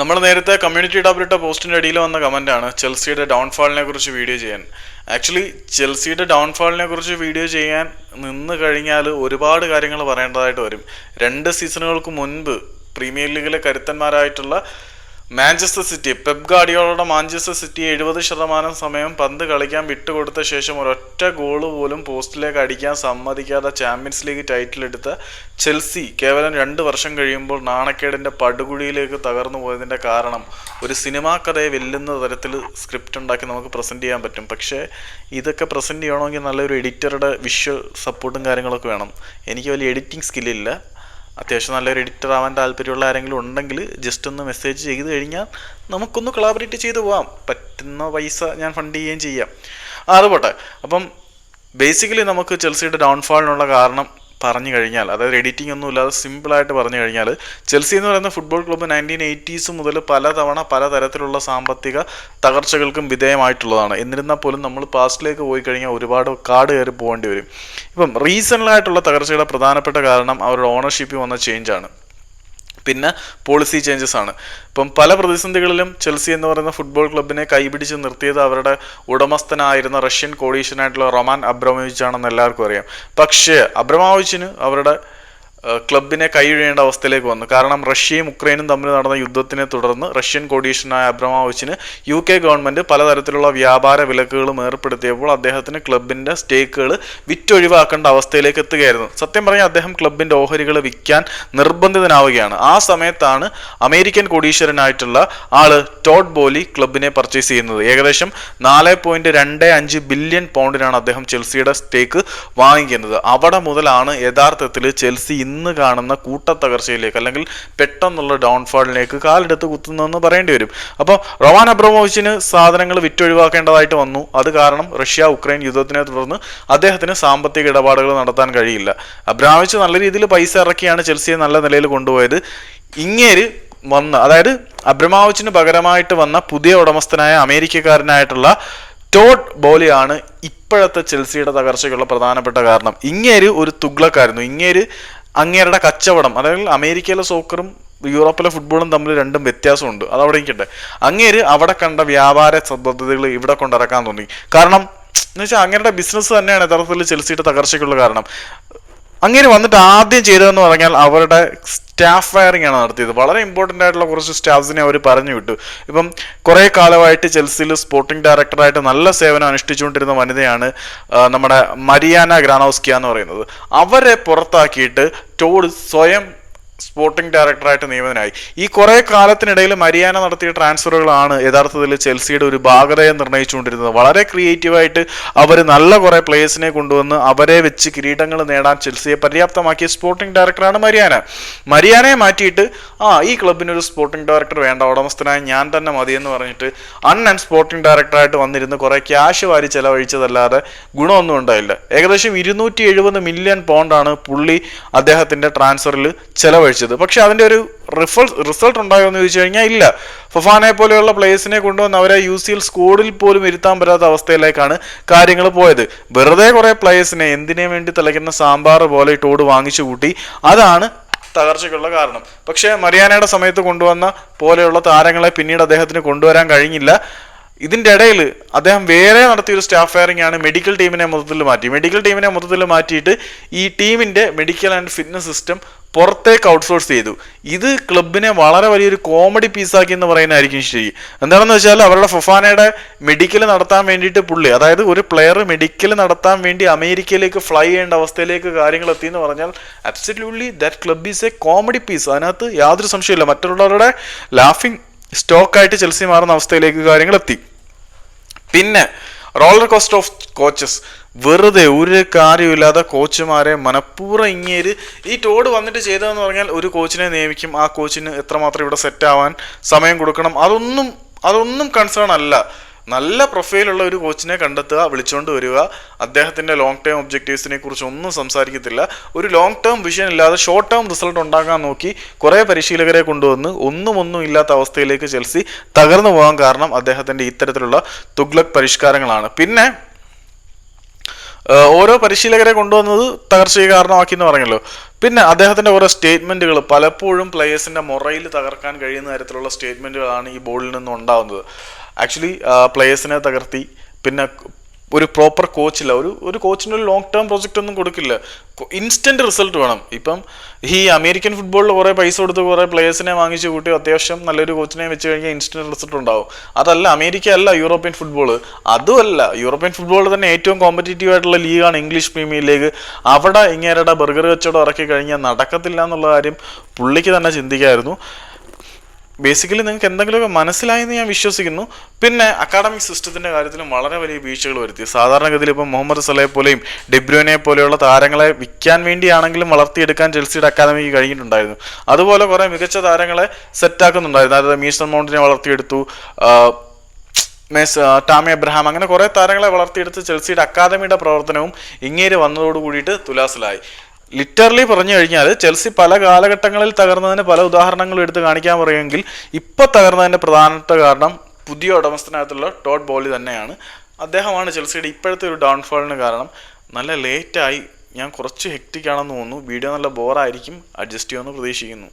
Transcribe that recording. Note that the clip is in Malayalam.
നമ്മൾ നേരത്തെ കമ്മ്യൂണിറ്റി ഇടാപിട്ട പോസ്റ്റിന്റെ അടിയിൽ വന്ന കമന്റാണ് ചെൽസിയുടെ ഡൗൺഫാളിനെ കുറിച്ച് വീഡിയോ ചെയ്യാൻ. ആക്ച്വലി ചെൽസിയുടെ ഡൗൺഫാളിനെ കുറിച്ച് വീഡിയോ ചെയ്യാൻ നിന്ന് കഴിഞ്ഞാൽ ഒരുപാട് കാര്യങ്ങൾ പറയേണ്ടതായിട്ട് വരും. രണ്ട് സീസണുകൾക്ക് മുൻപ് പ്രീമിയർ ലീഗിലെ കരുത്തന്മാരായിട്ടുള്ള മാഞ്ചസ്റ്റർ സിറ്റി. പെപ് ഗാഡിയോളുടെ മാഞ്ചസ്റ്റർ സിറ്റി എഴുപത് ശതമാനം സമയം പന്ത് കളിക്കാൻ വിട്ടുകൊടുത്ത ശേഷം ഒരൊറ്റ ഗോൾ പോലും പോസ്റ്റിലേക്ക് അടിക്കാൻ സമ്മതിക്കാതെ ചാമ്പ്യൻസ് ലീഗ് ടൈറ്റിൽ എടുത്ത ചെൽസി കേവലം രണ്ട് വർഷം കഴിയുമ്പോൾ നാണക്കേടിന്റെ പടുകുഴിയിലേക്ക് തകർന്നു പോയതിന്റെ കാരണം ഒരു സിനിമാ കഥയെ വെല്ലുന്ന തരത്തിൽ സ്ക്രിപ്റ്റ് ഉണ്ടാക്കി നമുക്ക് പ്രസന്റ് ചെയ്യാൻ പറ്റും. പക്ഷേ ഇതൊക്കെ പ്രസന്റ് ചെയ്യണമെങ്കിൽ നല്ലൊരു എഡിറ്ററുടെ വിഷ്വൽ സപ്പോർട്ടും കാര്യങ്ങളൊക്കെ വേണം. എനിക്ക് വലിയ എഡിറ്റിംഗ് സ്കില്ലില്ല. അത്യാവശ്യം നല്ലൊരു എഡിറ്റർ ആവാൻ താല്പര്യമുള്ള ആരെങ്കിലും ഉണ്ടെങ്കിൽ ജസ്റ്റ് ഒന്ന് മെസ്സേജ് ചെയ്ത് കഴിഞ്ഞാൽ നമുക്കൊന്ന് കൊളാബറേറ്റ് ചെയ്ത് പോവാം. പറ്റുന്ന പൈസ ഞാൻ ഫണ്ട് ചെയ്യുകയും ചെയ്യാം. അതുപോട്ടെ അത് പോട്ടെ. അപ്പം ബേസിക്കലി നമുക്ക് ചെൽസിയുടെ ഡൗൺഫാളിനുള്ള കാരണം പറഞ്ഞു കഴിഞ്ഞാൽ അതായത് എഡിറ്റിംഗ് ഒന്നും ഇല്ലാതെ സിമ്പിളായിട്ട് പറഞ്ഞു കഴിഞ്ഞാൽ ചെൽസി എന്ന് പറയുന്ന ഫുട്ബോൾ ക്ലബ്ബ് നയന്റീൻ എയ്റ്റീസ് മുതൽ പലതവണ പലതരത്തിലുള്ള സാമ്പത്തിക തകർച്ചകൾക്കും വിധേയമായിട്ടുള്ളതാണ്. എന്നിരുന്നാൽ പോലും നമ്മൾ പാസ്റ്റിലേക്ക് പോയി കഴിഞ്ഞാൽ ഒരുപാട് കാട് കയറി പോകേണ്ടി വരും. ഇപ്പം റീസണലായിട്ടുള്ള തകർച്ചയുടെ പ്രധാനപ്പെട്ട കാരണം അവരുടെ ഓണർഷിപ്പിൽ വന്ന ചേഞ്ചാണ് പിന്നെ പോളിസി ചേഞ്ചസ് ആണ്. ഇപ്പം പല പ്രതിസന്ധികളിലും ചെൽസി എന്ന് പറയുന്ന ഫുട്ബോൾ ക്ലബിനെ കൈപിടിച്ച് നിർത്തിയത് അവരുടെ ഉടമസ്ഥനായിരുന്ന റഷ്യൻ കോടീഷ്യനായിട്ടുള്ള റൊമാൻ അബ്രമോവിച്ച് ആണെന്ന് എല്ലാവർക്കും അറിയാം. പക്ഷേ അബ്രമോവിച്ചിന് അവരുടെ ക്ലബിനെ കൈയൊഴിയേണ്ട അവസ്ഥയിലേക്ക് വന്നു. കാരണം റഷ്യയും ഉക്രൈനും തമ്മിൽ നടന്ന യുദ്ധത്തിനെ തുടർന്ന് റഷ്യൻ കോടീഷ്യനായ അബ്രമാവിച്ചിന് യു കെ ഗവൺമെന്റ് പലതരത്തിലുള്ള വ്യാപാര വിലക്കുകളും ഏർപ്പെടുത്തിയപ്പോൾ അദ്ദേഹത്തിന് ക്ലബിന്റെ സ്റ്റേക്കുകൾ വിറ്റൊഴിവാക്കേണ്ട അവസ്ഥയിലേക്ക് എത്തുകയായിരുന്നു. സത്യം പറഞ്ഞാൽ അദ്ദേഹം ക്ലബിന്റെ ഓഹരികൾ വിൽക്കാൻ നിർബന്ധിതനാവുകയാണ്. ആ സമയത്താണ് അമേരിക്കൻ കോടീശ്വരനായിട്ടുള്ള ആൾ ടോഡ് ബോലി ക്ലബിനെ പർച്ചേസ് ചെയ്യുന്നത്. ഏകദേശം നാല് പോയിന്റ് രണ്ട് അഞ്ച് ബില്യൺ പൗണ്ടിനാണ് അദ്ദേഹം ചെൽസിയുടെ സ്റ്റേക്ക് വാങ്ങിക്കുന്നത്. അവിടെ മുതലാണ് യഥാർത്ഥത്തിൽ ചെൽസി ഇന്ന് കാണുന്ന കൂട്ടത്തകർച്ചയിലേക്ക് അല്ലെങ്കിൽ പെട്ടെന്നുള്ള ഡൗൺഫാളിലേക്ക് കാലെടുത്ത് കുത്തുന്നതെന്ന് പറയേണ്ടി വരും. അപ്പോൾ റൊമാൻ അബ്രമോവിച്ചിന് സാധനങ്ങൾ വിറ്റൊഴിവാക്കേണ്ടതായിട്ട് വന്നു. അത് കാരണം റഷ്യ ഉക്രൈൻ യുദ്ധത്തിനെ തുടർന്ന് അദ്ദേഹത്തിന് സാമ്പത്തിക ഇടപാടുകൾ നടത്താൻ കഴിയില്ല. അബ്രാമിച്ച് നല്ല രീതിയിൽ പൈസ ഇറക്കിയാണ് ചെൽസിയെ നല്ല നിലയിൽ കൊണ്ടുപോയത്. ഇങ്ങേര് വന്ന് അതായത് അബ്രമാവിച്ചിന് പകരമായിട്ട് വന്ന പുതിയ ഉടമസ്ഥനായ അമേരിക്കക്കാരനായിട്ടുള്ള ടോഡ് ബോലിയാണ് ഇപ്പോഴത്തെ ചെൽസിയുടെ തകർച്ചയ്ക്കുള്ള പ്രധാനപ്പെട്ട കാരണം. ഇങ്ങേര് ഒരു തുഗ്ലക്കായിരുന്നു. ഇങ്ങേര് അങ്ങേരുടെ കച്ചവടം അതായത് അമേരിക്കയിലെ സോക്കറും യൂറോപ്പിലെ ഫുട്ബോളും തമ്മിൽ രണ്ടും വ്യത്യാസമുണ്ട്. അത് അവിടെ ഇരിക്കട്ടെ. അങ്ങേര് അവിടെ കണ്ട വ്യാപാര പദ്ധതികൾ ഇവിടെ കൊണ്ടിറക്കാൻ തോന്നി. കാരണം എന്ന് വെച്ചാൽ അങ്ങേരുടെ ബിസിനസ് തന്നെയാണ് യഥാർത്ഥത്തിൽ ചെൽസിയുടെ തകർച്ചയ്ക്കുള്ള കാരണം. അങ്ങനെ വന്നിട്ട് ആദ്യം ചെയ്തതെന്ന് പറഞ്ഞാൽ അവരുടെ സ്റ്റാഫ് ഫയറിംഗ് ആണ് നടത്തിയത്. വളരെ ഇമ്പോർട്ടന്റ് ആയിട്ടുള്ള കുറച്ച് സ്റ്റാഫ്സിനെ അവർ പറഞ്ഞു വിട്ടു. ഇപ്പം കുറേ കാലമായിട്ട് ചെൽസിയിൽ സ്പോർട്ടിംഗ് ഡയറക്ടറായിട്ട് നല്ല സേവനം അനുഷ്ഠിച്ചുകൊണ്ടിരുന്ന വനിതയാണ് നമ്മുടെ മരിയാന ഗ്രാനോസ്കിയ എന്ന് പറയുന്നത്. അവരെ പുറത്താക്കിയിട്ട് ടോഡ് സ്വയം സ്പോർട്ടിംഗ് ഡയറക്ടറായിട്ട് നിയമനായി ഈ കുറേ കാലത്തിനിടയിൽ മരിയാന നടത്തിയ ട്രാൻസ്ഫറുകളാണ് യഥാർത്ഥത്തിൽ ചെൽസിയുടെ ഒരു ഭാഗതയെ നിർണയിച്ചുകൊണ്ടിരുന്നത് വളരെ ക്രിയേറ്റീവായിട്ട് അവർ നല്ല കുറേ പ്ലേയേഴ്സിനെ കൊണ്ടുവന്ന് അവരെ വെച്ച് കിരീടങ്ങൾ നേടാൻ ചെൽസിയെ പര്യാപ്തമാക്കിയ സ്പോർട്ടിംഗ് ഡയറക്ടറാണ് മരിയാന. മരിയാനയെ മാറ്റിയിട്ട് ആ ഈ ക്ലബിനൊരു സ്പോർട്ടിംഗ് ഡയറക്ടർ വേണ്ട ഉടമസ്ഥനായ ഞാൻ തന്നെ മതിയെന്ന് പറഞ്ഞിട്ട് അൺ ആൻഡ് സ്പോർട്ടിംഗ് ഡയറക്ടറായിട്ട് വന്നിരുന്ന് കുറേ ക്യാഷ് വാരി ചെലവഴിച്ചതല്ലാതെ ഗുണമൊന്നും ഉണ്ടായില്ല. ഏകദേശം ഇരുന്നൂറ്റി മില്യൺ പൗണ്ടാണ് പുള്ളി അദ്ദേഹത്തിന്റെ ട്രാൻസ്ഫറിൽ ചെലവഴിച്ചത് പക്ഷെ അതിന്റെ ഒരു റിഫൾ റിസൾട്ട് ഉണ്ടായോ എന്ന് ചോദിച്ചു കഴിഞ്ഞാൽ ഇല്ല. ഫഫാനെ പോലെയുള്ള പ്ലേയേഴ്സിനെ കൊണ്ടുവന്ന് അവരെ യു സി എൽ സ്കോഡിൽ പോലും ഇരുത്താൻ പറ്റാത്ത അവസ്ഥയിലേക്കാണ് കാര്യങ്ങൾ പോയത്. വെറുതെ കുറെ പ്ലേയേഴ്സിനെ എന്തിനു വേണ്ടി തിളയ്ക്കുന്ന സാമ്പാർ പോലെ ടോട് വാങ്ങിച്ചു കൂട്ടി അതാണ് തകർച്ചയ്ക്കുള്ള കാരണം. പക്ഷേ മറിയാനയുടെ സമയത്ത് കൊണ്ടുവന്ന പോലെയുള്ള താരങ്ങളെ പിന്നീട് അദ്ദേഹത്തിന് കൊണ്ടുവരാൻ കഴിഞ്ഞില്ല. ഇതിന്റെ ഇടയിൽ അദ്ദേഹം വേറെ നടത്തിയ ഒരു സ്റ്റാഫ് ഫയറിംഗ് ആണ് മെഡിക്കൽ ടീമിനെ മൊത്തത്തിൽ മാറ്റി. മെഡിക്കൽ ടീമിനെ മൊത്തത്തിൽ മാറ്റിയിട്ട് ഈ ടീമിന്റെ മെഡിക്കൽ ആൻഡ് ഫിറ്റ്നസ് സിസ്റ്റം പുറത്തേക്ക് ഔട്ട്സോഴ്സ് ചെയ്തു. ഇത് ക്ലബിനെ വളരെ വലിയൊരു കോമഡി പീസാക്കി എന്ന് പറയുന്നതായിരിക്കും ശരി. എന്താണെന്ന് വെച്ചാൽ അവരുടെ ഫൊഫാനയുടെ മെഡിക്കൽ നടത്താൻ വേണ്ടിയിട്ട് പുള്ളി അതായത് ഒരു പ്ലെയർ മെഡിക്കൽ നടത്താൻ വേണ്ടി അമേരിക്കയിലേക്ക് ഫ്ലൈ ചെയ്യേണ്ട അവസ്ഥയിലേക്ക് കാര്യങ്ങൾ എത്തി എന്ന് പറഞ്ഞാൽ absolutely that club is a comedy piece അതിനകത്ത് യാതൊരു സംശയമില്ല മറ്റുള്ളവരുടെ ലാഫിംഗ് സ്റ്റോക്കായിട്ട് ചെൽസി മാറുന്ന അവസ്ഥയിലേക്ക് കാര്യങ്ങൾ എത്തി. പിന്നെ റോളർ കോസ്റ്റ് ഓഫ് കോച്ചസ് വെറുതെ ഒരു കാര്യമില്ലാതെ കോച്ചുമാരെ മനഃപൂർവം ഇങ്ങേര് ഈ ടോഡ് വന്നിട്ട് ചെയ്തതെന്ന് പറഞ്ഞാൽ ഒരു കോച്ചിനെ നിയമിക്കും. ആ കോച്ചിന് എത്രമാത്രം ഇവിടെ സെറ്റ് ആവാൻ സമയം കൊടുക്കണം. അതൊന്നും അതൊന്നും കൺസേൺ അല്ല. നല്ല പ്രൊഫൈലുള്ള ഒരു കോച്ചിനെ കണ്ടെത്തുക വിളിച്ചുകൊണ്ട് വരിക. അദ്ദേഹത്തിന്റെ ലോങ് ടേം ഒബ്ജക്റ്റീവ്സിനെ കുറിച്ച് ഒന്നും സംസാരിക്കത്തില്ല. ഒരു ലോങ് ടേം വിഷൻ ഇല്ലാതെ ഷോർട്ട് ടേം റിസൾട്ട് ഉണ്ടാക്കാൻ നോക്കി കുറേ പരിശീലകരെ കൊണ്ടുവന്ന് ഒന്നും ഒന്നും ഇല്ലാത്ത അവസ്ഥയിലേക്ക് ചെൽസി തകർന്നു പോകാൻ കാരണം അദ്ദേഹത്തിന്റെ ഇത്തരത്തിലുള്ള തുഗ്ലക് പരിഷ്കാരങ്ങളാണ്. പിന്നെ ഓരോ പരിശീലകരെ കൊണ്ടുവന്നത് തകർച്ചയ്ക്ക് കാരണമാക്കി എന്ന് പറഞ്ഞല്ലോ. പിന്നെ അദ്ദേഹത്തിന്റെ ഓരോ സ്റ്റേറ്റ്മെന്റുകൾ പലപ്പോഴും പ്ലെയേഴ്സിന്റെ മൊറയിൽ തകർക്കാൻ കഴിയുന്ന തരത്തിലുള്ള സ്റ്റേറ്റ്മെന്റുകളാണ് ഈ ബോളിൽ നിന്നും ഉണ്ടാവുന്നത്. ആക്ച്വലി പ്ലേയേഴ്സിനെ തകർത്തി. പിന്നെ ഒരു പ്രോപ്പർ കോച്ചില്ല ഒരു ഒരു കോച്ചിന് ഒരു ലോങ് ടേം പ്രോജക്റ്റ് ഒന്നും കൊടുക്കില്ല. ഇൻസ്റ്റന്റ് റിസൾട്ട് വേണം. ഇപ്പം ഈ അമേരിക്കൻ ഫുട്ബോളിൽ കുറേ പൈസ കൊടുത്ത് കുറേ പ്ലേയേഴ്സിനെ വാങ്ങിച്ച് കൂട്ടി അത്യാവശ്യം നല്ലൊരു കോച്ചിനെ വെച്ച് കഴിഞ്ഞാൽ ഇൻസ്റ്റന്റ് റിസൾട്ട് ഉണ്ടാവും. അതല്ല അമേരിക്ക അല്ല യൂറോപ്യൻ ഫുട്ബോൾ അതുമല്ല യൂറോപ്യൻ ഫുട്ബോൾ തന്നെ ഏറ്റവും കോമ്പറ്റേറ്റീവ് ആയിട്ടുള്ള ലീഗാണ് ഇംഗ്ലീഷ് പ്രീമിയർ ലീഗ് അവിടെ ഇങ്ങേരുടെ ബർഗർ കച്ചവടം ഇറക്കി കഴിഞ്ഞാൽ നടക്കത്തില്ല എന്നുള്ള കാര്യം പുള്ളിക്ക് തന്നെ ചിന്തിക്കായിരുന്നു. ബേസിക്കലി നിങ്ങൾക്ക് എന്തെങ്കിലുമൊക്കെ മനസ്സിലായെന്ന് ഞാൻ വിശ്വസിക്കുന്നു. പിന്നെ അക്കാഡമിക് സിസ്റ്റത്തിന്റെ കാര്യത്തിലും വളരെ വലിയ വീഴ്ചകൾ വരുത്തി. സാധാരണഗതിയിൽ ഇപ്പം മുഹമ്മദ് സലഹെ പോലെയും ഡിബ്രോനെ പോലെയുള്ള താരങ്ങളെ വിൽക്കാൻ വേണ്ടിയാണെങ്കിലും വളർത്തിയെടുക്കാൻ ചെൽസിയുടെ അക്കാദമിക്ക് കഴിഞ്ഞിട്ടുണ്ടായിരുന്നു. അതുപോലെ കുറേ മികച്ച താരങ്ങളെ സെറ്റാക്കുന്നുണ്ടായിരുന്നു അതായത് മീസ്റ്റർ മൗണ്ടിനെ വളർത്തിയെടുത്തു മെസ് ടാമി എബ്രഹാം അങ്ങനെ കുറേ താരങ്ങളെ വളർത്തിയെടുത്ത് ചെൽസിയുടെ അക്കാദമിയുടെ പ്രവർത്തനവും ഇങ്ങേര് വന്നതോട് കൂടിയിട്ട് തുലാസിലായി. ലിറ്ററലി പറഞ്ഞു കഴിഞ്ഞാൽ ചെൽസി പല കാലഘട്ടങ്ങളിൽ തകർന്നതിന് പല ഉദാഹരണങ്ങൾ എടുത്ത് കാണിക്കാൻ പറയുമെങ്കിൽ ഇപ്പോൾ തകർന്നതിന്റെ പ്രധാനപ്പെട്ട കാരണം പുതിയ ഉടമസ്ഥനകത്തുള്ള ടോട്ട് ബോളി തന്നെയാണ്. അദ്ദേഹമാണ് ചെൽസിയുടെ ഇപ്പോഴത്തെ ഒരു ഡൗൺഫോളിന് കാരണം. നല്ല ലേറ്റായി ഞാൻ കുറച്ച് ഹെക്റ്റിക് ആണെന്ന് തോന്നുന്നു. വീഡിയോ നല്ല ബോറായിരിക്കും അഡ്ജസ്റ്റ് ചെയ്യുമെന്ന് പ്രതീക്ഷിക്കുന്നു.